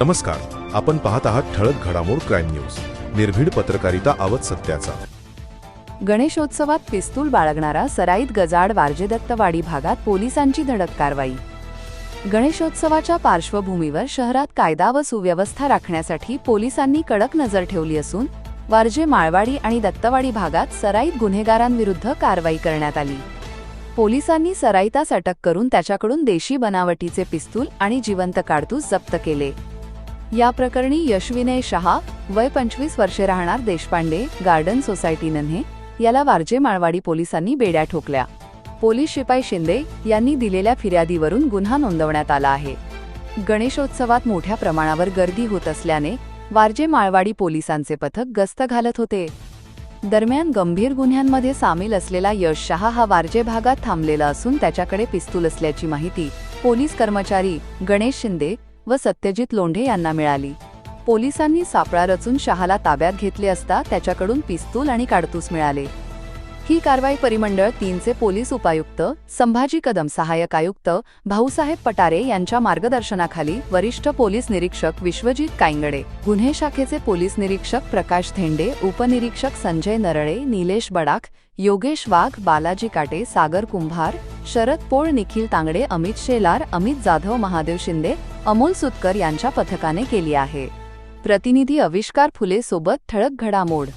नमस्कार. आपण पाहत आहात ठळक घडामोड क्राईम न्यूज. निर्भीड पत्रकारिता आवत सत्याचा. गणेशोत्सवात पिस्तूल बाळगणारा सराईत गजाड वारजेदत्तवाडी भागात पोलिसांची धडक कारवाई. गणेशोत्सवाच्या पार्श्वभूमीवर शहरात कायदा व सुव्यवस्था राखण्यासाठी पोलिसांनी कडक नजर ठेवली असून वारजे माळवाडी आणि दत्तवाडी भागात सराईत गुन्हेगारांविरुद्ध कारवाई करण्यात आली. पोलिसांनी सराईतास अटक करून त्याच्याकडून देशी बनावटीचे पिस्तूल आणि जिवंत काडतूस जप्त केले. या प्रकरणी यशविनय शहा वय पंचवीस वर्षे राहणार देशपांडे गार्डन सोसायटी नन्हे याला वारजे माळवाडी पोलिसांनी बेड्या ठोकल्या. पोलीस शिपाई शिंदे यांनी दिलेल्या फिर्यादीवरून गुन्हा नोंदवण्यात आला आहे. गणेशोत्सवात मोठ्या प्रमाणावर गर्दी होत असल्याने वारजे माळवाडी पोलिसांचे पथक गस्त घालत होते. दरम्यान गंभीर गुन्ह्यांमध्ये सामील असलेला यश शहा हा वारजे भागात थांबलेला असून त्याच्याकडे पिस्तूल असल्याची माहिती पोलीस कर्मचारी गणेश शिंदे व सत्यजित लोंढे यांना मिळाली. पोलिसांनी सापळा रचून शहाला ताब्यात घेतले असता त्याच्याकडून पिस्तूल आणि काडतूस मिळाले. ही कारवाई परिमंडळ तीनचे पोलीस उपायुक्त संभाजी कदम सहाय्यक आयुक्त भाऊसाहेब पटारे यांच्या मार्गदर्शनाखाली वरिष्ठ पोलीस निरीक्षक विश्वजित कायंगडे गुन्हे शाखेचे पोलीस निरीक्षक प्रकाश धेंडे उपनिरीक्षक संजय नरळे निलेश बडाख योगेश वाघ बालाजी काटे सागर कुंभार शरद पोळ निखिल तांगडे अमित शेलार अमित जाधव महादेव शिंदे अमोल सुतकर यांच्या पथकाने केली आहे. प्रतिनिधी अविष्कार फुले सोबत ठळक घडामोड